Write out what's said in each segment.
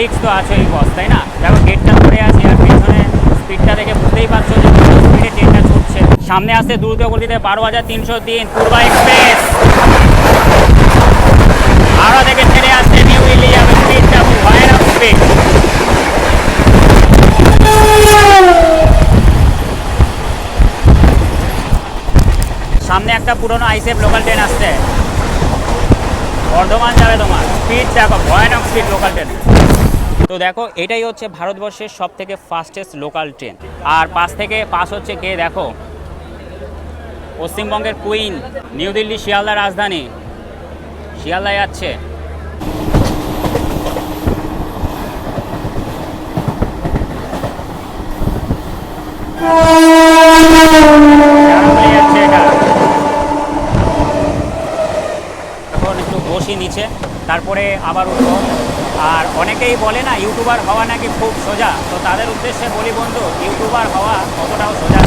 রিক্স তো আছে এই বস তাই না? দেখো গেটটা ধরে আছে আর পেছনে স্পিডটা দেখে বুঝতেই পারছ যে স্পিডে ট্রেনটা ছুটছে। সামনে আসছে দ্রুত গতিতে বারো হাজার তিনশো তিন, পূর্বা এক্সপ্রেস হাওড়া থেকে ছেড়ে আসছে নিউ ইলিয়াম স্পিডটা ভয়ানক স্পিড সামনে একটা পুরনো আইসেফ লোকাল ট্রেন আসছে। বর্ধমান যাবে তোমার। স্পিড দেখো, ভয়ানক স্পিড লোকাল ট্রেন তো দেখো, এটাই হচ্ছে ভারতবর্ষের সব থেকে ফাস্টেস্ট লোকাল ট্রেন আর পাশ থেকে পাস হচ্ছে কে দেখো? পশ্চিমবঙ্গের কুইন নিউ দিল্লি শিয়ালদা রাজধানী। শিয়ালদা যাচ্ছে। এখন একটু তারপরে আবার উঠবো। আর অনেকেই বলে না, ইউটিউবার হওয়া নাকি খুব সোজা। তো তাদের উদ্দেশ্যে বলি বন্ধু, ইউটিউবার হওয়া অতটাও সোজা?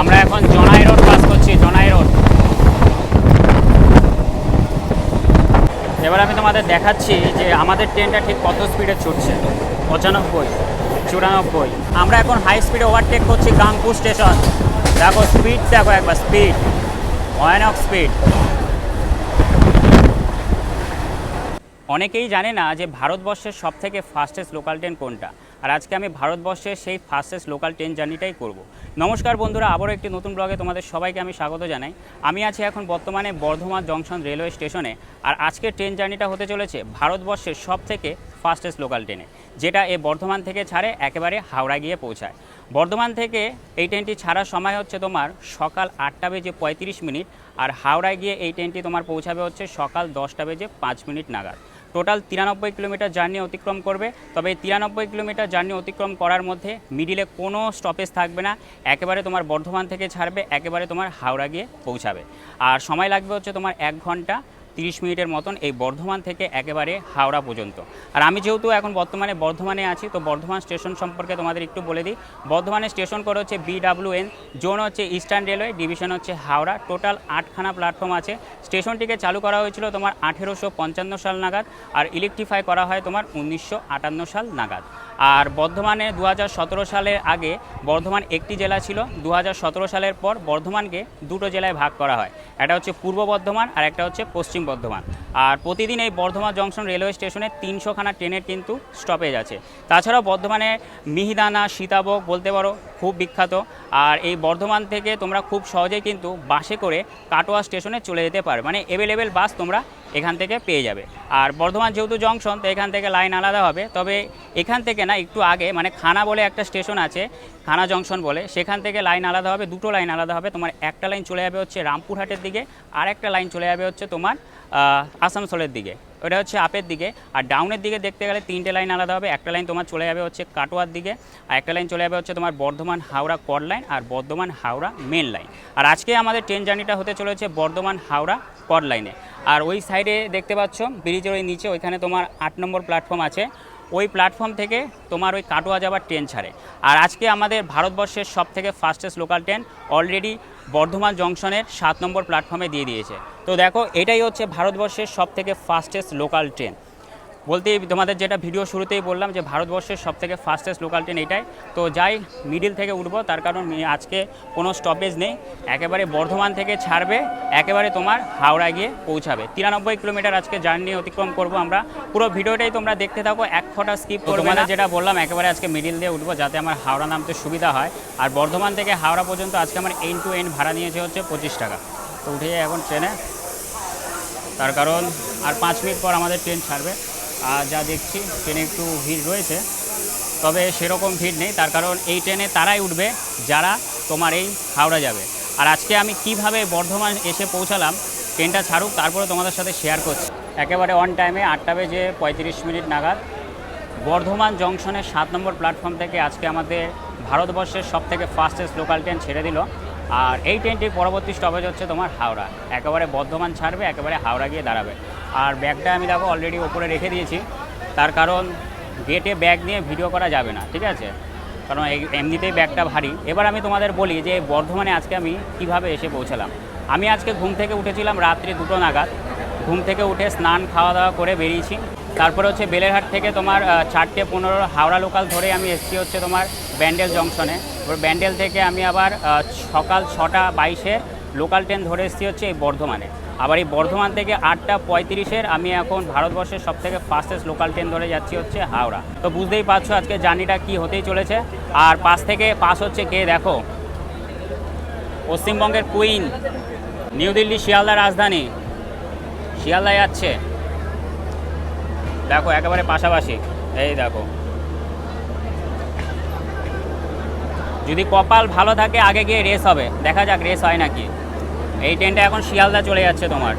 আমরা এখন জনাই রোড পাস করছি, জনাই রোড। এবার আমি তোমাদের দেখাচ্ছি যে আমাদের ট্রেনটা ঠিক কত স্পিডে ছুটছে। পঁচানব্বই, চুরানব্বই। আমরা এখন হাই স্পিডে ওভারটেক করছি গাংপুর স্টেশন দেখো স্পিড দেখো একবার স্পিড ভয়ানক স্পিড অনেকেই জানে না যে ভারতবর্ষের সব থেকে ফাস্টেস্ট লোকাল ট্রেন কোনটা। আর আজকে আমি ভারতবর্ষের সেই ফাস্টেস্ট লোকাল ট্রেন জার্নিটাই করব। নমস্কার বন্ধুরা, আবারও একটি নতুন ব্লগে তোমাদের সবাইকে আমি স্বাগত জানাই। আমি আছি এখন বর্তমানে বর্ধমান জংশন রেলওয়ে স্টেশনে আর আজকের ট্রেন জার্নিটা হতে চলেছে ভারতবর্ষের সব থেকে ফাস্টেস্ট লোকাল ট্রেনে যেটা এ বর্ধমান থেকে ছাড়ে একেবারে হাওড়া গিয়ে পৌঁছায়। বর্ধমান থেকে এই ট্রেনটি ছাড়ার সময় হচ্ছে তোমার সকাল আটটা বেজে পঁয়ত্রিশ মিনিট, আর হাওড়ায় গিয়ে এই ট্রেনটি তোমার পৌঁছাবে হচ্ছে সকাল দশটা বেজে পাঁচ মিনিট নাগাদ। টোটাল তিরানব্বই কিলোমিটার জার্নি অতিক্রম করবে। তবে এই তিরানব্বই কিলোমিটার জার্নি অতিক্রম করার মধ্যে মিডিলে কোনো স্টপেজ থাকবে না। একেবারে তোমার বর্ধমান থেকে ছাড়বে, একেবারে তোমার হাওড়া গিয়ে পৌঁছাবে। আর সময় লাগবে হচ্ছে তোমার এক ঘণ্টা। তিরিশ মিনিটের মতন এই বর্ধমান থেকে একেবারে হাওড়া পর্যন্ত। আর আমি যেহেতু এখন বর্তমানে বর্ধমানে আছি, তো বর্ধমান স্টেশন সম্পর্কে তোমাদের একটু বলে দিই। বর্ধমানের স্টেশন করে হচ্ছে বিডাব্লিউএন জোন হচ্ছে ইস্টার্ন রেলওয়ে ডিভিশন হচ্ছে হাওড়া। টোটাল আটখানা প্ল্যাটফর্ম আছে। স্টেশনটিকে চালু করা হয়েছিল তোমার আঠেরোশো পঞ্চান্ন সাল নাগাদ, আর ইলেকট্রিফাই করা হয় তোমার উনিশশো আটান্ন সাল নাগাদ। আর বর্ধমানে দু হাজার সতেরো সালের আগে বর্ধমান একটি জেলা ছিল দু হাজার সতেরো সালের পর বর্ধমানকে দুটো জেলায় ভাগ করা হয়। একটা হচ্ছে পূর্ব বর্ধমান আর একটা হচ্ছে পশ্চিম বর্ধমান। আর প্রতিদিন এই বর্ধমান জংশন রেলওয়ে স্টেশনে তিনশোখানা ট্রেনের কিন্তু স্টপেজ আছে। তাছাড়াও বর্ধমানে মিহিদানা, সীতাভোগ বলতে পারো, খুব বিখ্যাত। আর এই বর্ধমান থেকে তোমরা খুব সহজেই কিন্তু বাসে করে কাটোয়া স্টেশনে চলে যেতে পারবে মানে অ্যাভেলেবেল বাস তোমরা এখান থেকে পেয়ে যাবে। আর বর্ধমান যেহেতু জংশন তো এখান থেকে লাইন আলাদা হবে। তবে এখান থেকে না, একটু আগে মানে খানা বলে একটা স্টেশন আছে, খানা জংশন বলে, সেখান থেকে লাইন আলাদা হবে, দুটো লাইন আলাদা হবে। তোমার একটা লাইন চলে যাবে হচ্ছে রামপুরহাটের দিকে, আর একটা লাইন চলে যাবে হচ্ছে তোমার আসানসোলের দিকে। ওটা হচ্ছে আপের দিকে। আর ডাউনের দিকে দেখতে গেলে তিনটে লাইন আলাদা হবে। একটা লাইন তোমার চলে যাবে হচ্ছে কাটোয়ার দিকে, আর একটা লাইন চলে যাবে হচ্ছে তোমার বর্ধমান হাওড়া কর লাইন আর বর্ধমান হাওড়া মেন লাইন। আর আজকে আমাদের ট্রেন জার্নিটা হতে চলেছে বর্ধমান হাওড়া কর লাইনে। আর ওই সাইডে দেখতে পাচ্ছ ব্রিজের ওই নিচে ওইখানে তোমার আট নম্বর প্ল্যাটফর্ম আছে। ওই প্ল্যাটফর্ম থেকে তোমার ওই কাটোয়া যাবার ট্রেন ছাড়ে। আর আজকে আমাদের ভারতবর্ষের সব থেকে fastest local train already Bardhaman জংশনের সাত নম্বর প্ল্যাটফর্মে দিয়ে দিয়েছে। তো দেখো, এটাই হচ্ছে ভারতবর্ষের সব থেকে ফাস্টেস্ট লোকাল ট্রেন বলতেই তোমাদের যেটা ভিডিও শুরুতেই বললাম যে ভারতবর্ষের সব থেকে ফাস্টেস্ট লোকাল ট্রেন এটাই। তো যাই মিডিল থেকে উঠবো তার কারণ আজকে কোনো স্টপেজ নেই। একেবারে বর্ধমান থেকে ছাড়বে একেবারে তোমার হাওড়া গিয়ে পৌঁছাবে। তিরানব্বই কিলোমিটার আজকে জার্নি অতিক্রম করব আমরা। পুরো ভিডিওটাই তোমরা দেখতে থাকো এক ফোঁটা স্কিপ করবে না। যেটা বললাম একেবারে আজকে মিডিল দিয়ে উঠবো যাতে আমার হাওড়া নামতে সুবিধা হয়। আর বর্ধমান থেকে হাওড়া পর্যন্ত আজকে আমার এন টু এন ভাড়া নিয়েছে হচ্ছে পঁচিশ টাকা। তো উঠে যাই এখন ট্রেনে তার কারণ আর পাঁচ মিনিট পর আমাদের ট্রেন ছাড়বে। যা দেখছি, ট্রেনে একটু ভিড় রয়েছে। তবে সেরকম ভিড় নেই, তার কারণ এই ট্রেনে তারাই উঠবে, যারা তোমার এই হাওড়া যাবে। আর আজকে আমি কীভাবে বর্ধমান এসে পৌঁছালাম, ট্রেনটা ছাড়ুক, তারপরে তোমাদের সাথে শেয়ার করছি। একেবারে অন টাইমে আটটা বেজে পঁয়ত্রিশ মিনিট নাগাদ। বর্ধমান জংশনের সাত নম্বর প্ল্যাটফর্ম থেকে আজকে আমাদের ভারতবর্ষের সব থেকে ফাস্টেস্ট লোকাল ট্রেন ছেড়ে দিল। আর এই ট্রেনটির পরবর্তী স্টপেজ হচ্ছে তোমার হাওড়া। একেবারে বর্ধমান ছাড়বে, একেবারে হাওড়া গিয়ে দাঁড়াবে। আর ব্যাগটা আমি দেখো অলরেডি ওপরে রেখে দিয়েছি। তার কারণ গেটে ব্যাগ নিয়ে ভিডিও করা যাবে না, ঠিক আছে? কারণ এমনিতেই ব্যাগটা ভারী। এবার আমি তোমাদের বলি যে বর্ধমানে আজকে আমি কীভাবে এসে পৌঁছালাম। আমি আজকে ঘুম থেকে উঠেছিলাম রাত্রি দুটো নাগাদ। ঘুম থেকে উঠে স্নান খাওয়া দাওয়া করে বেরিয়েছি। তারপরে হচ্ছে বেলেরহাট থেকে তোমার চারটে পনেরো হাওড়া লোকাল ধরে আমি এসেছি হচ্ছে তোমার ব্যান্ডেল জংশনে এবার ব্যান্ডেল থেকে আমি আবার সকাল ছটা বাইশে লোকাল ট্রেন ধরে এসেছি হচ্ছে এই বর্ধমানে। আবার এই বর্ধমান থেকে আটটা পঁয়ত্রিশের আমি এখন ভারতবর্ষের সব থেকে ফাস্টেস্ট লোকাল ট্রেন ধরে যাচ্ছি হচ্ছে হাওড়া। তো বুঝতেই পারছ আজকে জার্নিটা কি হতেই চলেছে। আর পাশ থেকে পাস হচ্ছে কে দেখো? পশ্চিমবঙ্গের কুইন নিউ দিল্লি শিয়ালদা রাজধানী। শিয়ালদা যাচ্ছে। দেখো, একেবারে পাশাপাশি। এই দেখো। যদি কপাল ভালো থাকে, আগে গিয়ে রেস হবে। দেখা যাক রেস হয় নাকি। এই ট্রেনটা এখন শিয়ালদা চলে যাচ্ছে তোমার।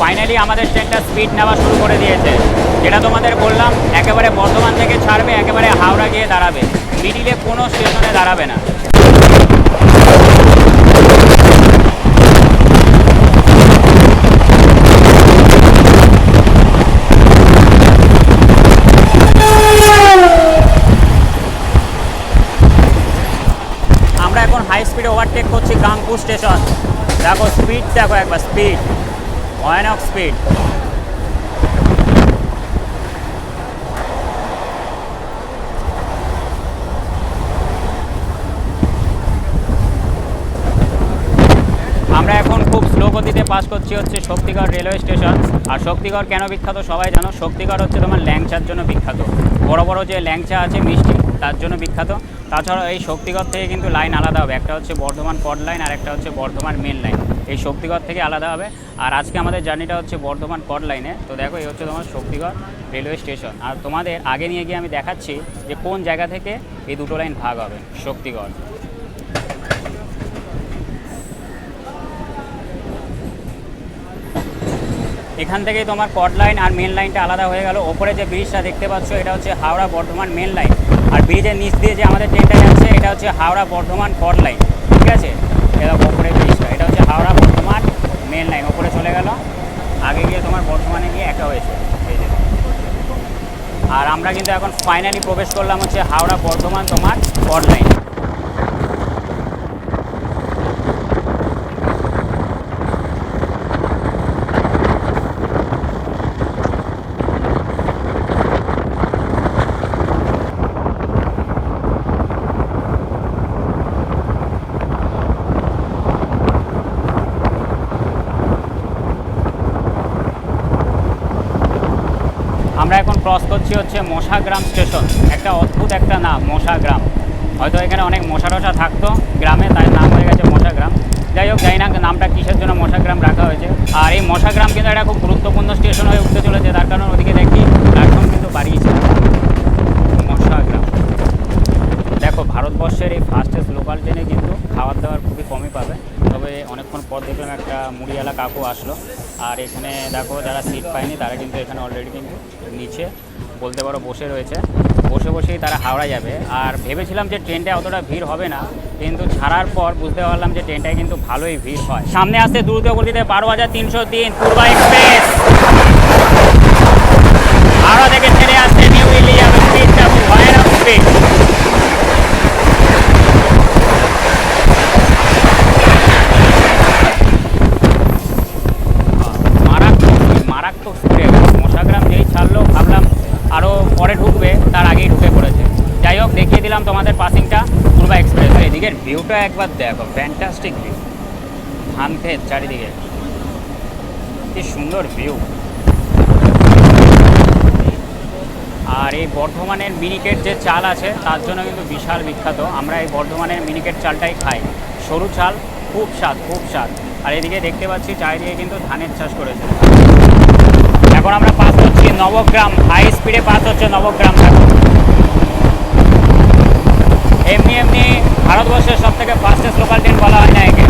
ফাইনালি আমাদের ট্রেনটা স্পিড নেওয়া শুরু করে দিয়েছে। যেটা তোমাদের বললাম, একেবারে বর্ধমান থেকে ছাড়বে, একেবারে হাওড়া গিয়ে দাঁড়াবে। মিডিলে কোনো স্টেশনে দাঁড়াবে না আমরা এখন হাই স্পিডে ওভারটেক করছি গাংপুর স্টেশন। দেখো স্পিড দেখো একবার স্পিড ভয়ানক স্পিড আমরা এখন খুব স্লো গতিতে পাস করছি হচ্ছে শক্তিগড় রেলওয়ে স্টেশন আর শক্তিগড় কেন বিখ্যাত সবাই জানো? শক্তিগড় হচ্ছে তোমার ল্যাংচার জন্য বিখ্যাত। বড় বড় যে ল্যাংচা আছে, মিষ্টি। তার জন্য বিখ্যাত। তাছাড়া এই শক্তিগড় থেকে কিন্তু লাইন আলাদা হবে। একটা হচ্ছে বর্ধমান কড লাইন আর একটা হচ্ছে বর্ধমান মেন লাইন এই শক্তিগড় থেকে আলাদা হবে। আর আজকে আমাদের জার্নিটা হচ্ছে বর্ধমান কড লাইনে তো দেখো, এই হচ্ছে তোমার শক্তিগড় রেলওয়ে স্টেশন আর তোমাদের আগে নিয়ে গিয়ে আমি দেখাচ্ছি যে কোন জায়গা থেকে এই দুটো লাইন ভাগ হবে, শক্তিগড়। এখান থেকেই তোমার কট লাইন আর মেন লাইনটা আলাদা হয়ে গেল। ওপরে যে ব্রিজটা দেখতে পাচ্ছ, এটা হচ্ছে হাওড়া বর্ধমান মেন লাইন আর ব্রিজের নিচ দিয়ে যে আমাদের ট্রেনটা যাচ্ছে, এটা হচ্ছে হাওড়া বর্ধমান ফর লাইন ঠিক আছে? এটা ওপরে ব্রিজটা, এটা হচ্ছে হাওড়া বর্ধমান মেন লাইন ওপরে চলে গেল। আগে গিয়ে তোমার বর্ধমানে গিয়ে একা হয়েছে আর আমরা কিন্তু এখন ফাইনালি প্রবেশ করলাম হচ্ছে হাওড়া বর্ধমান তোমার ফর লাইন আমরা এখন ক্রস করছি হচ্ছে মশাগ্রাম স্টেশন একটা অদ্ভুত একটা নাম, মশাগ্রাম। হয়তো এখানে অনেক মশা টশা থাকতো গ্রামে, তাই নাম হয়ে গেছে মশাগ্রাম। যাই হোক, জানি না নামটা কিসের জন্য মশাগ্রাম রাখা হয়েছে। আর এই মশাগ্রাম কিন্তু একটা খুব গুরুত্বপূর্ণ স্টেশন হয়ে উঠতে চলেছে, তার কারণ ওদিকে দেখি প্ল্যাটফর্ম কিন্তু বাড়িয়েছে মশাগ্রাম। দেখো, ভারতবর্ষের এই ফাস্টেস্ট লোকাল ট্রেনে কিন্তু খাবার দাবার খুবই কমই পাবে। তবে অনেকক্ষণ পর দেখলাম একটা মুড়িওয়ালা কাকু আসলো। আর এখানে দেখো, যারা সিট পায়নি, তারা কিন্তু এখানে অলরেডি কিন্তু নিচে বলতে পারো বসে রয়েছে। বসে বসেই তারা হাওড়া যাবে। আর ভেবেছিলাম যে ট্রেনটা অতটা ভিড় হবে না, কিন্তু ছাড়ার পর বুঝতে পারলাম যে ট্রেনটায় কিন্তু ভালোই ভিড় হয়। সামনে আসতে দ্রুত গতিতে বারো হাজার তিনশো তিন, পূর্বা এক্সপ্রেস। হাওড়া থেকে ছেড়ে আসছে নিউ যাবে স্পিডটা ভয়ানক স্পিড মারাত্মক মারাত্মক স্প্রে মশাগ্রাম যেই ছাড়লো ভাবলাম আরও পরে ঢুকবে তার আগেই ঢুকে পড়েছে যাই হোক দেখিয়ে দিলাম তোমাদের পাসিংটা পূর্বা এক্সপ্রেস এদিকের ভিউটা একবার দেখো ফ্যান্টাস্টিক ভিউ ধান ক্ষেত চারিদিকে। কি সুন্দর ভিউ আর এই বর্ধমানের মিনিকেট যে চাল আছে, তার জন্য কিন্তু বিশাল বিখ্যাত। আমরা এই বর্ধমানের মিনিকেট চালটাই খাই। সরু চাল, খুব স্বাদ খুব স্বাদ। আর এদিকে দেখতে পাচ্ছি চারিদিকে কিন্তু ধানের চাষ করেছে। এখন আমরা পাস করছি নবগ্রাম। হাই স্পিডে পাস হচ্ছে নবগ্রাম এমনি এমনি ভারতবর্ষের সব থেকে ফাস্টেস্ট লোকাল ট্রেন বলা হয় না একে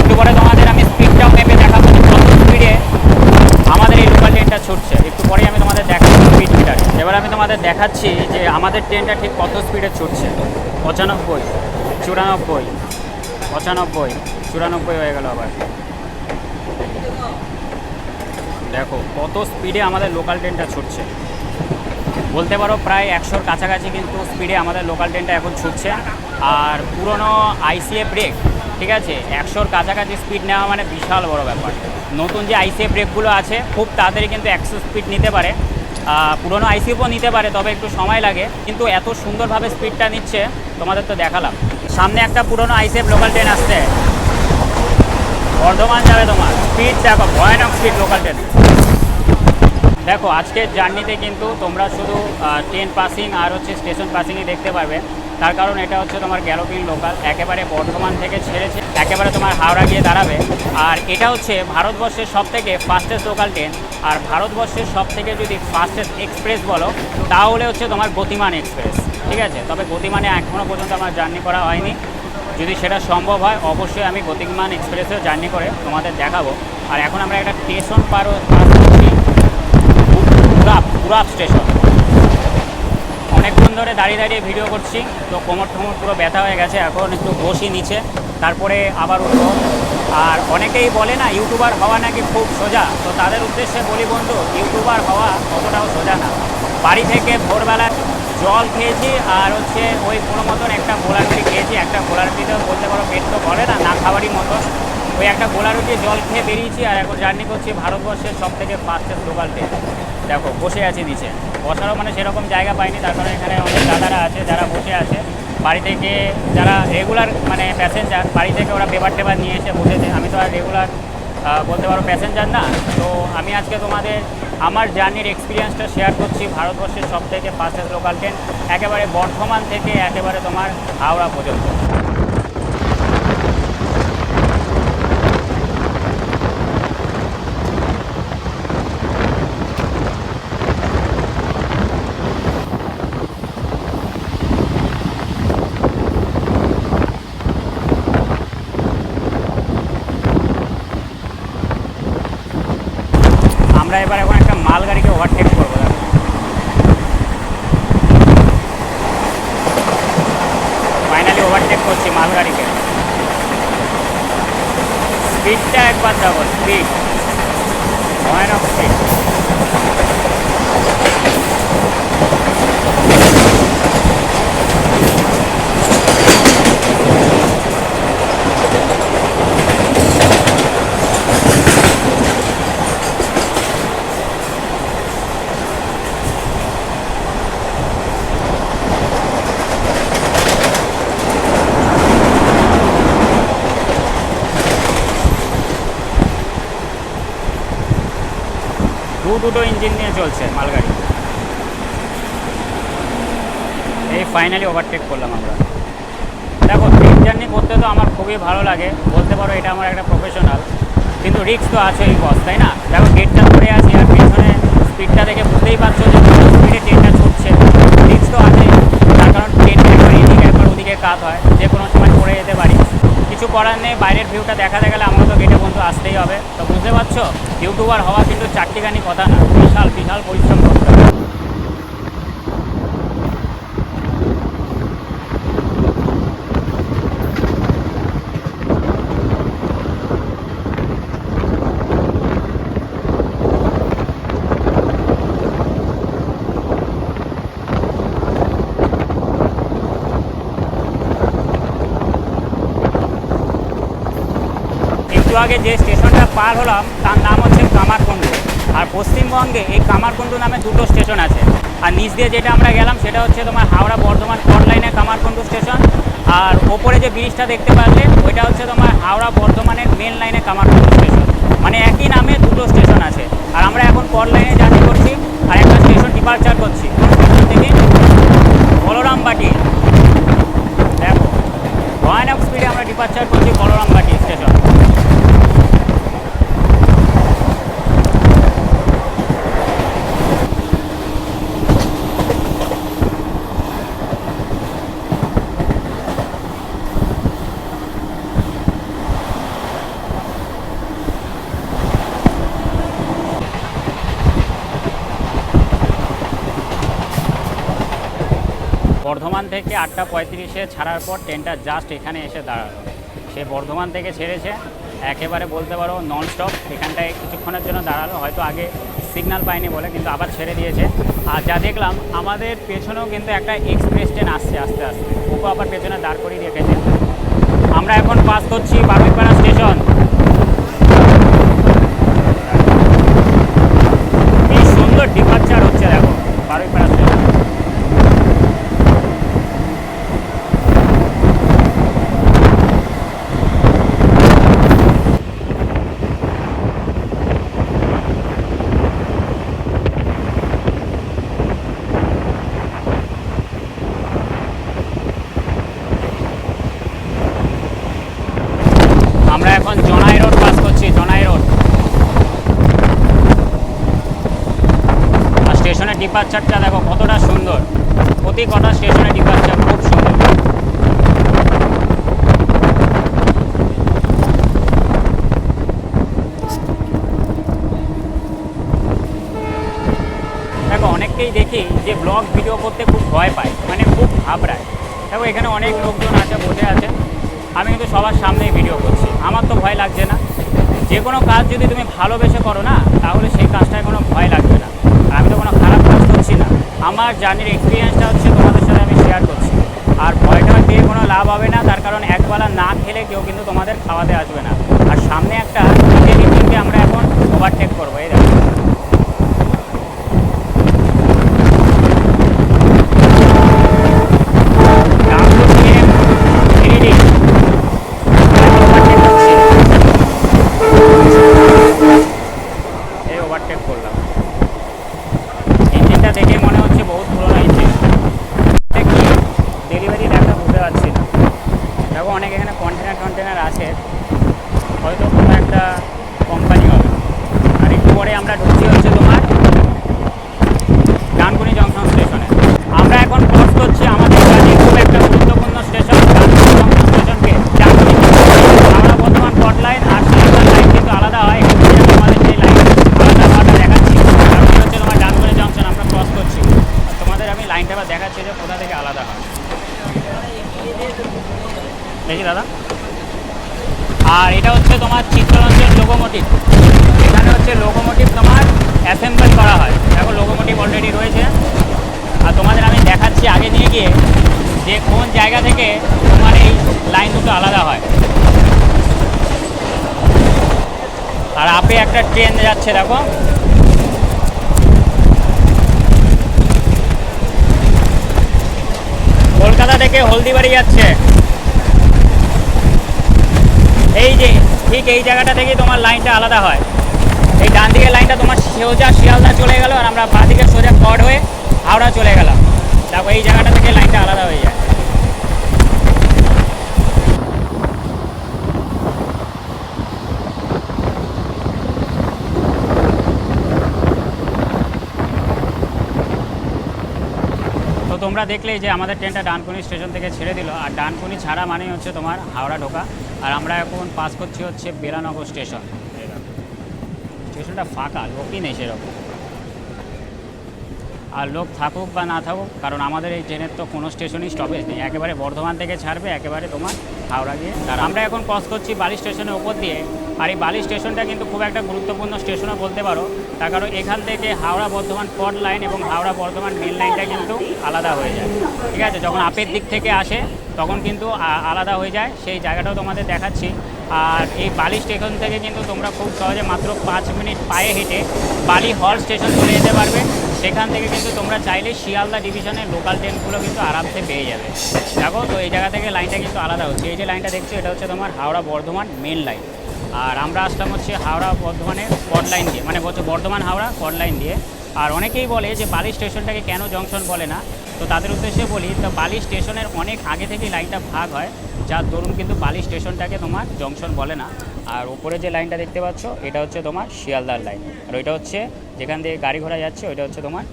একটু পরে তোমাদের আমি স্পিডটাও মেপে দেখাবো কত স্পিডে আমাদের এই লোকাল ট্রেনটা ছুটছে। একটু পরেই আমি তোমাদের দেখাচ্ছি স্পিড মিটার এবার আমি তোমাদের দেখাচ্ছি যে আমাদের ট্রেনটা ঠিক কত স্পিডে ছুটছে। পঁচানব্বই, চুরানব্বই পঁচানব্বই, চুরানব্বই হয়ে গেল আবার। দেখো, কত স্পিডে আমাদের লোকাল ট্রেনটা ছুটছে। বলতে পারো প্রায় একশোর কাছাকাছি কিন্তু স্পিডে আমাদের লোকাল ট্রেনটা এখন ছুটছে। আর পুরনো আইসিএ ব্রেক ঠিক আছে? একশোর কাছাকাছি স্পিড নেওয়া মানে বিশাল বড় ব্যাপার। নতুন যে আইসিএফ ব্রেকগুলো আছে, খুব তাড়াতাড়ি কিন্তু একশো স্পিড নিতে পারে। পুরনো আইসিএফও নিতে পারে, তবে একটু সময় লাগে। কিন্তু এত সুন্দরভাবে স্পিডটা নিচ্ছে, তোমাদের তো দেখালাম। সামনে একটা পুরনো আইসিএফ লোকাল ট্রেন আসছে। বর্ধমান যাবে তোমার। স্পিড দেখো, ভয়ানক স্পিড লোকাল ট্রেন দেখো, আজকের জার্নিতে কিন্তু তোমরা শুধু ট্রেন পাসিং আর হচ্ছে স্টেশন পাসিংই দেখতে পাবে তার কারণ এটা হচ্ছে তোমার গ্যালোপিং লোকাল একেবারে বর্ধমান থেকে ছেড়েছে, একেবারে তোমার হাওড়া গিয়ে দাঁড়াবে। আর এটা হচ্ছে ভারতবর্ষের সব থেকে ফাস্টেস্ট লোকাল ট্রেন আর ভারতবর্ষের সব থেকে যদি ফাস্টেস্ট এক্সপ্রেস বলো, তাহলে হচ্ছে তোমার গতিমান এক্সপ্রেস ঠিক আছে? তবে গতিমানে এখনও পর্যন্ত আমার জার্নি করা হয়নি। যদি সেটা সম্ভব হয়, অবশ্যই আমি গতিমান এক্সপ্রেসেও জার্নি করে তোমাদের দেখাবো। আর এখন আমরা একটা স্টেশন পার পুরাপ স্টেশন। অনেকক্ষণ ধরে দাঁড়িয়ে দাঁড়িয়ে ভিডিও করছি, তো কোমর ঠোমর পুরো ব্যথা হয়ে গেছে, এখন একটু বসি নিচে, তারপরে আবার উঠবো। আর অনেকেই বলে না, ইউটিউবার হওয়া নাকি খুব সোজা, তো তাদের উদ্দেশ্যে বলি বন্ধু, ইউটিউবার হওয়া অতটাও সোজা না। বাড়ি থেকে ভোরবেলা জল খেয়েছি, আর হচ্ছে ওই কোনো মতন একটা গোলা রুটি খেয়েছি, একটা গোলা রুটিতেও বলতে পারো পেট তো বলে না না খাবারই মতো ওই একটা গোলা রুটি জল খেয়ে বেরিয়েছি আর এখন জার্নি করছি ভারতবর্ষের সব থেকে ফাস্টেস্ট লোকাল ট্রেন দেখো, বসে আছি নিচে। বসারও মানে সেরকম জায়গা পাইনি, তার কারণে এখানে অনেক দাদারা আছে, যারা বসে আছে। বাড়ি থেকে যারা রেগুলার মানে প্যাসেঞ্জার বাড়ি থেকে ওরা পেপার টেপার নিয়ে এসে বসেছে। আমি তো আর রেগুলার বলতে পারো প্যাসেঞ্জার না। তো আমি আজকে তোমাদের আমার জার্নির এক্সপিরিয়েন্সটা শেয়ার করছি ভারতবর্ষের সব থেকে ফাস্টেস্ট লোকাল ট্রেন একেবারে বর্ধমান থেকে একেবারে তোমার হাওড়া পর্যন্ত আমরা এবার এখন একটা মালগাড়িকে ওভারটেক করব দেখো। ফাইনালি ওভারটেক করছি মালগাড়িকে স্পিডটা একবার দেখো স্পিড ভয়ানক স্পিড দু দুটো ইঞ্জিন নিয়ে চলছে মালগাড়ি। এই ফাইনালি ওভারটেক করলাম আমরা। দেখো ট্রেন জার্নি করতে তো আমার খুবই ভালো লাগে। বলতে পারো এটা আমার একটা প্রফেশনাল কিন্তু রিক্স তো আছে এই বস তাই না? দেখো গেটটা ধরে আছি আর পেছনে স্পিডটা দেখে বুঝতেই পারছ যে স্পিডে ট্রেনটা ছুটছে। রিক্স তো আছে তার কারণ ট্রেনটা একবার এদিকে, একবার ওদিকে কাত হয়। যে কোনো সময় পড়ে যেতে পারি। কিছু করার নেই, বাইরের ভিউটা দেখাতে গেলে আমরা তো গেটে বন্ধু আসতেই হবে। তো বুঝতে পারছ ইউটিউবার হওয়া কিন্তু চারটিখানি কথা না, বিশাল বিশাল পরিশ্রম করতে হবে। একটু আগে যে স্টেশনটা পার হলাম, তার নাম হচ্ছে কামারকুণ্ডু। আর পশ্চিমবঙ্গে এই কামারকুণ্ডু নামে দুটো স্টেশন আছে। আর নিচ দিয়ে যেটা আমরা গেলাম, সেটা হচ্ছে তোমার হাওড়া বর্ধমান কট লাইনে কামারকুণ্ডু স্টেশন। আর ওপরে যে ব্রিজটা দেখতে পারলে, ওইটা হচ্ছে তোমার হাওড়া বর্ধমানের মেন লাইনে কামারকুণ্ডু স্টেশন। মানে একই নামে দুটো স্টেশন আছে। আর আমরা এখন কট লাইনে জার্নি করছি, আর একটা স্টেশন ডিপার্চার করছি। কোন স্টেশন থেকে বলরামবাটি। ভয়ানক স্পিডে আমরা ডিপার্চার করছি বলরামবাটি স্টেশন বর্ধমান থেকে আটটা পঁয়ত্রিশে ছাড়ার পর ট্রেনটা জাস্ট এখানে এসে দাঁড়াল। সে বর্ধমান থেকে ছেড়েছে। একেবারে বলতে পারো ননস্টপ এখানটায় কিছুক্ষণের জন্য দাঁড়াল। হয়তো আগে সিগনাল পায়নি বলে, কিন্তু আবার ছেড়ে দিয়েছে। আর যা দেখলাম, আমাদের পেছনেও কিন্তু একটা এক্সপ্রেস ট্রেন আসছে আস্তে আস্তে। ওকে আবার পেছনে দাঁড় করিয়ে রেখেছে আমরা এখন পাস করছি বারুইপাড়া স্টেশন খুব সুন্দর ডিপার্চার ডিপার্চারটা দেখো কতটা সুন্দর। প্রতি কটা স্টেশনের ডিপার্চার খুব সুন্দর। দেখো, অনেককেই দেখি যে ব্লগ ভিডিও করতে খুব ভয় পায় মানে খুব ঘাবড়ায়। দেখো, এখানে অনেক লোকজন আছে, বসে আছে। আমি কিন্তু সবার সামনেই ভিডিও করছি। আমার তো ভয় লাগছে না। যে কোনো কাজ যদি তুমি ভালোবেসে করো না, তাহলে সেই কাজটায় কোনো ভয় লাগবে না আর আমি তো কোনো খারাপ কাজ করছি না আমার জার্নির এক্সপিরিয়েন্সটা হচ্ছে তোমাদের সাথে আমি শেয়ার করছি। আর ভয়টা দিয়ে কোনো লাভ হবে না, তার কারণ একবেলা না খেলে কেউ কিন্তু তোমাদের খাওয়াতে আসবে না। আর সামনে একটা টিমকে আমরা এখন ওভারটেক করব, এই দেখো রামপুর থেকে গিরিডি ওভারটেক করছি এই ওভারটেক করলাম ইঞ্জিনটা দেখে মনে হচ্ছে বহুত পুরোনো ইঞ্জিন এটা কি ডেলিভারি দেখা বুঝতে পারছি না দেখো অনেক এখানে কন্টেনার কন্টেনার আছে হয়তো কোনো একটা কোম্পানি হবে। আর একটু পরে আমরা ঢুকছি হচ্ছে তোমার ডানকুনি জংশন স্টেশনে আমরা এখন ক্রস করছি আমাদের কাছে খুব একটা গুরুত্বপূর্ণ স্টেশন ডানকুনি জংশন স্টেশনকে ডানকুনি আমরা বর্তমান কট লাইন আর শিয়ালদার লাইন কিন্তু আলাদা হয় এখান থেকে আমি তোমাদের সেই লাইন আলাদা হওয়াটা দেখাচ্ছি কারণ এটা হচ্ছে তোমার ডানকুনি জংশন আমরা ক্রস করছি আর তোমাদের আমি লাইনটা আবার দেখাচ্ছি যে কোথা থেকে আলাদা হয় দেখি দাদা আর এটা হচ্ছে তোমার চিত্তরঞ্জন লোকোমোটিভ এখানে হচ্ছে লোকোমোটিভ তোমার অ্যাসেম্বল করা হয় দেখো লোকোমোটিভ অলরেডি রয়েছে আর তোমাদের আমি দেখাচ্ছি আগে নিয়ে গিয়ে যে কোন জায়গা থেকে তোমার এই লাইন দুটো আলাদা হয় আর আপে একটা ট্রেন যাচ্ছে, দেখো। কলকাতা থেকে হলদিবাড়ি যাচ্ছে। এই যে, ঠিক এই জায়গাটা থেকে তোমার লাইনটা আলাদা হয়। এই ডান দিকের লাইনটা তোমার সোজা শিয়ালদা চলে গেল, আর আমরা বাঁ দিকে সোজা কট হয়ে হাওড়া চলে গেলাম। দেখো, এই জায়গাটা থেকে লাইনটা আলাদা হয়ে যায়। তোমরা দেখলেই যে আমাদের ট্রেনটা ডানকুনি স্টেশন থেকে ছেড়ে দিল। আর ডানকুনি ছাড়া মানেই হচ্ছে তোমার হাওড়া ঢোকা। আর আমরা এখন পাস করছি হচ্ছে বেলানগর স্টেশন। স্টেশনটা ফাঁকা, লোকই নেই সেরকম। আর লোক থাকুক বা না থাকুক, কারণ আমাদের এই ট্রেনের তো কোনো স্টেশনই স্টপেজ নেই। একেবারে বর্ধমান থেকে ছাড়বে, একেবারে তোমার হাওড়া দিয়ে। আর আমরা এখন ক্রস করছি বালি স্টেশনের ওপর দিয়ে। আর এই বালি স্টেশনটা কিন্তু খুব একটা গুরুত্বপূর্ণ স্টেশনও বলতে পারো। তার কারণ এখান থেকে হাওড়া বর্ধমান পট লাইন এবং হাওড়া বর্ধমান মেন লাইনটা কিন্তু আলাদা হয়ে যায়। ঠিক আছে? যখন আপের দিক থেকে আসে তখন কিন্তু আলাদা হয়ে যায়। সেই জায়গাটাও তোমাদের দেখাচ্ছি। আর এই বালি স্টেশন থেকে কিন্তু তোমরা খুব সহজে মাত্র পাঁচ মিনিট পায়ে হেঁটে বালি হল স্টেশন চলে যেতে পারবে। সেখান থেকে কিন্তু তোমরা চাইলে শিয়ালদা ডিভিশনের লোকাল ট্রেনগুলো কিন্তু আরামসে পেয়ে যাবে। দেখো, তো এই জায়গা থেকে লাইনটা কিন্তু আলাদা হচ্ছে। এই যে লাইনটা দেখছ, এটা হচ্ছে তোমার হাওড়া বর্ধমান মেন লাইন আর আমরা আসলাম হচ্ছে হাওড়া বর্ধমানের কট লাইন দিয়ে মানে হচ্ছে বর্ধমান হাওড়া কট লাইন দিয়ে। আর অনেকেই বলে যে বালি স্টেশনটাকে কেন জংশন বলে না, তো তাদের উদ্দেশ্যে বলি, তো বালি স্টেশনের অনেক আগে থেকেই লাইনটা ভাগ হয়, যার দরুন কিন্তু বালি স্টেশনটাকে তোমার জংশন বলে না। আর উপরে যে লাইনটা দেখতে পাচ্ছ, এটা হচ্ছে তোমার শিয়ালদার লাইন। আর ওইটা হচ্ছে যেখান দিয়ে গাড়ি ঘোড়া যাচ্ছে, ওইটা হচ্ছে তোমার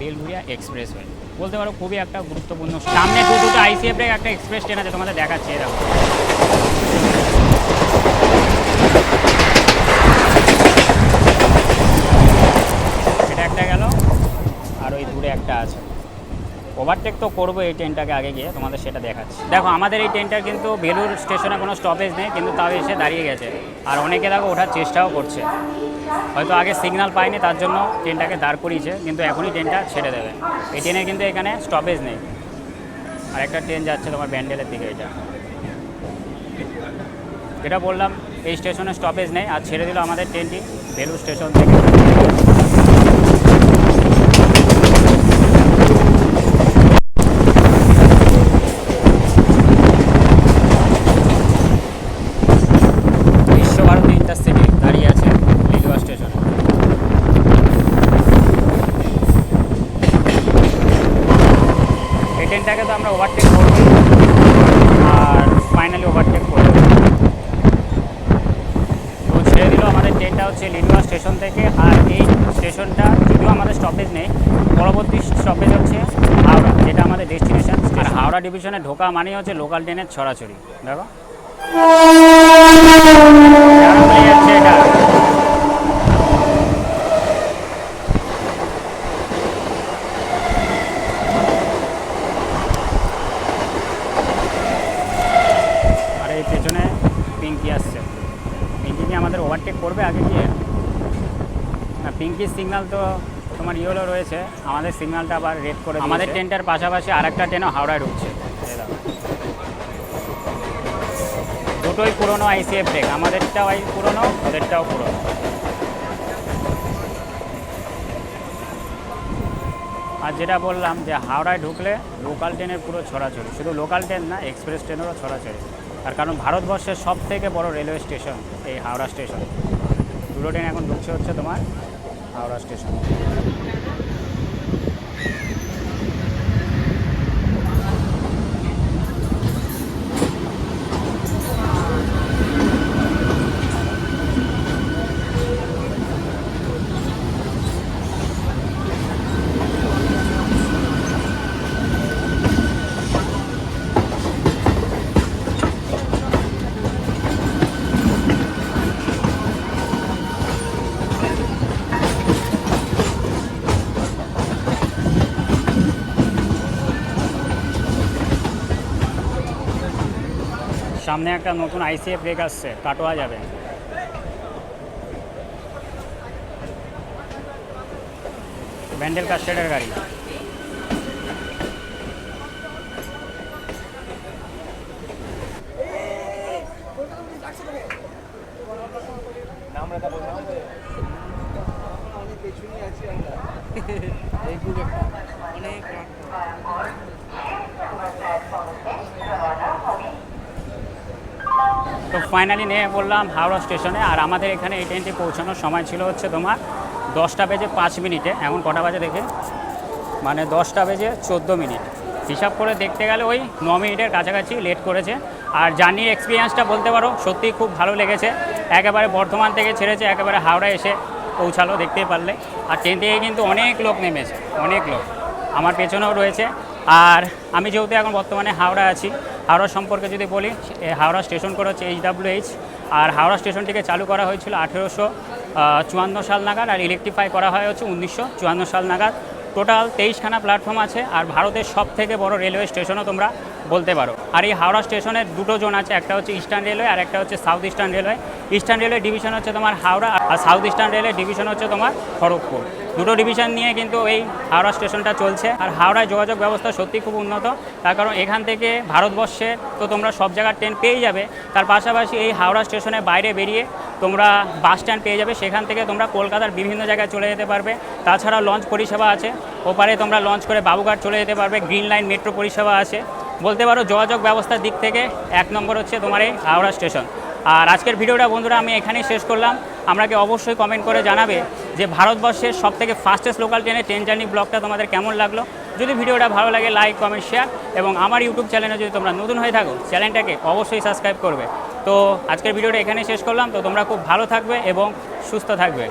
বেলঘুরিয়া এক্সপ্রেস ওয়ে বলতে পারো খুবই একটা গুরুত্বপূর্ণ সামনে দু দুটো আইসিএফ এর একটা এক্সপ্রেস ট্রেন আছে, তোমাদের দেখাচ্ছি এরকম এটা একটা গেল, আর ওই দূরে একটা আছে। ওভারটেক তো করব এই ট্রেনটাকে আগে গিয়ে, তোমাদের সেটা দেখাচ্ছি। দেখো, আমাদের এই ট্রেনটার কিন্তু বেলুর স্টেশনে কোনো স্টপেজ নেই, কিন্তু তাও এসে দাঁড়িয়ে গেছে। আর অনেকে দেখো ওঠার চেষ্টাও করছে। হয়তো আগে সিগনাল পায়নি, তার জন্য ট্রেনটাকে দাঁড় করিয়েছে, কিন্তু এখনই ট্রেনটা ছেড়ে দেবে। এই ট্রেনের কিন্তু এখানে স্টপেজ নেই। আর একটা ট্রেন যাচ্ছে তোমার ব্যান্ডেলের দিকে, এটা। যেটা বললাম, এই স্টেশনে স্টপেজ নেই, আর ছেড়ে দিল আমাদের ট্রেনটি বেলুর স্টেশন থেকে ট্রেনটাকে তো আমরা ওভারটেক করব। আর ফাইনালি ওভারটেক করব। তো ছেড়ে দিল আমাদের ট্রেনটা হচ্ছে লিডুয়া স্টেশন থেকে। আর এই স্টেশনটা যদিও আমাদের স্টপেজ নেই পরবর্তী স্টপেজ হচ্ছে হাওড়া যেটা আমাদের ডেস্টিনেশন আর হাওড়া ডিভিশনে ঢোকা মানেই হচ্ছে লোকাল ট্রেনের ছড়াছড়ি। দেখো। এটা আর এই পেছনে পিঙ্কি আসছে পিঙ্কি কি আমাদের ওভারটেক করবে আগে গিয়ে সিগন্যাল তো তোমার ইয়েলো রয়েছে। আমাদের সিগন্যালটা আবার রেড করে আমাদের ট্রেনটার পাশাপাশি আরেকটা ট্রেনও হাওড়ায় ঢুকছে। দুটোই পুরনো আইসিএফ ব্রেক। আমাদেরটাও আই পুরনো ওদেরটাও পুরনো। আর যেটা বললাম যে হাওড়ায় ঢুকলে লোকাল ট্রেনের পুরো ছড়াছড়ি। শুধু লোকাল ট্রেন না এক্সপ্রেস ট্রেনেরও ছড়াছড়ি। তার কারণ ভারতবর্ষের সব থেকে বড় রেলওয়ে স্টেশন এই হাওড়া স্টেশন দুটো ট্রেন এখন ঢুকছে হচ্ছে তোমার হাওড়া স্টেশন সামনে একটা নতুন আইসিএফ ব্রেক আসছে কাটোয়া যাবে। ব্যান্ডেল কাস্টেডের গাড়ি। ফাইনালি নিয়ে বললাম হাওড়া স্টেশনে। আর আমাদের এখানে এই ট্রেনটি পৌঁছানোর সময় ছিল হচ্ছে তোমার দশটা বেজে পাঁচ মিনিটে। এখন কটা বাজে দেখে? মানে দশটা বেজে চোদ্দ মিনিট। হিসাব করে দেখতে গেলে ওই ন মিনিটের কাছাকাছি লেট করেছে। আর জার্নির এক্সপিরিয়েন্সটা বলতে পারো, সত্যিই খুব ভালো লেগেছে। একেবারে বর্ধমান থেকে ছেড়েছে, একেবারে হাওড়া এসে পৌঁছালো দেখতেই পারলে। আর ট্রেন থেকে কিন্তু অনেক লোক নেমেছে, অনেক লোক। আমার পেছনেও রয়েছে। আর আমি যেহেতু এখন বর্তমানে হাওড়া আছি হাওড়া সম্পর্কে যদি বলি হাওড়া স্টেশন করে হচ্ছে এইচডাব্লিউএইচ এইচ আর হাওড়া স্টেশনটিকে চালু করা হয়েছিল আঠেরোশো চুয়ান্ন সাল নাগাদ, আর ইলেকট্রিফাই করা হয় হচ্ছে উনিশশো চুয়ান্ন সাল নাগাদ। টোটাল তেইশখানা প্ল্যাটফর্ম আছে আর ভারতের সব থেকে বড় রেলওয়ে স্টেশনও তোমরা বলতে পারো। আর এই হাওড়া স্টেশনের দুটো জোন আছে, একটা হচ্ছে ইস্টার্ন রেলওয়ে আর একটা হচ্ছে south eastern railway eastern railway division হচ্ছে তোমার হাওড়া আর সাউথ ইস্টার্ন রেলওয়ে ডিভিশন হচ্ছে তোমার খড়গপুর। দুটো ডিভিশন নিয়ে কিন্তু এই হাওড়া স্টেশনটা চলছে। আর হাওড়ায় যোগাযোগ ব্যবস্থা সত্যি খুব উন্নত। তার কারণ এখান থেকে ভারতবর্ষে তো তোমরা সব জায়গার ট্রেন পেয়ে যাবে। তার পাশাপাশি এই হাওড়া স্টেশনের বাইরে বেরিয়ে তোমরা বাস স্ট্যান্ড পেয়ে যাবে। সেখান থেকে তোমরা কলকাতার বিভিন্ন জায়গায় চলে যেতে পারবে। তাছাড়া লঞ্চ পরিষেবা আছে। ওপারে তোমরা লঞ্চ করে বাবুঘাট চলে যেতে পারবে। গ্রিন লাইন মেট্রো পরিষেবা আছে। বলতে পারো যোগাযোগ ব্যবস্থার দিক থেকে এক নম্বর হচ্ছে তোমার এই হাওড়া স্টেশন। আর আজকের ভিডিওটা বন্ধুরা আমি এখানেই শেষ করলাম। আমাকে অবশ্যই কমেন্ট করে জানাবে যে ভারতবর্ষের সব থেকে ফাস্টেস্ট লোকাল ট্রেনে ট্রেন জার্নি ব্লগটা তোমাদের কেমন লাগল? যদি ভিডিওটা ভালো লাগে লাইক কমেন্ট শেয়ার এবং আমার ইউটিউব চ্যানেলে যদি তোমরা নতুন হয়ে থাকো চ্যানেলটাকে অবশ্যই সাবস্ক্রাইব করবে। তো আজকের ভিডিওটা এখানে শেষ করলাম। তো তোমরা খুব ভালো থাকবে এবং সুস্থ থাকবে।